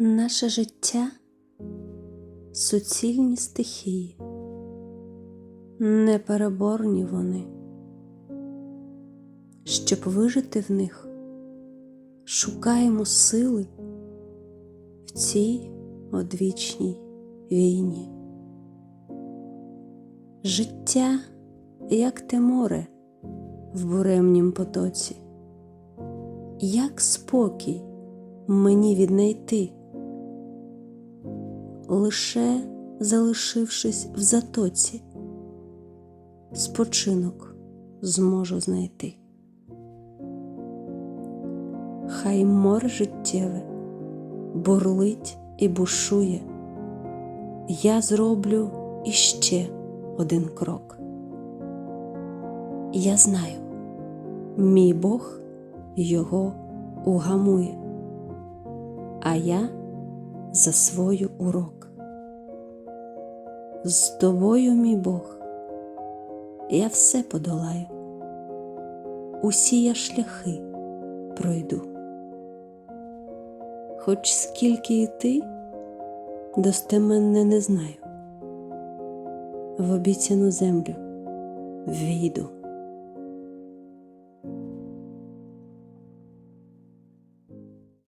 Наше життя суцільні стихії, непереборні вони. Щоб вижити в них, шукаємо сили в цій одвічній війні. Життя, як те море в буремнім потоці, як спокій мені віднайти, лише залишившись в затоці, спочинок зможу знайти. Хай море життєве бурлить і бушує, я зроблю іще один крок. Я знаю, мій Бог його угамує, а я засвою урок. З тобою, мій Бог, я все подолаю, усі я шляхи пройду. Хоч скільки йти, достеменне не знаю, в обіцяну землю війду.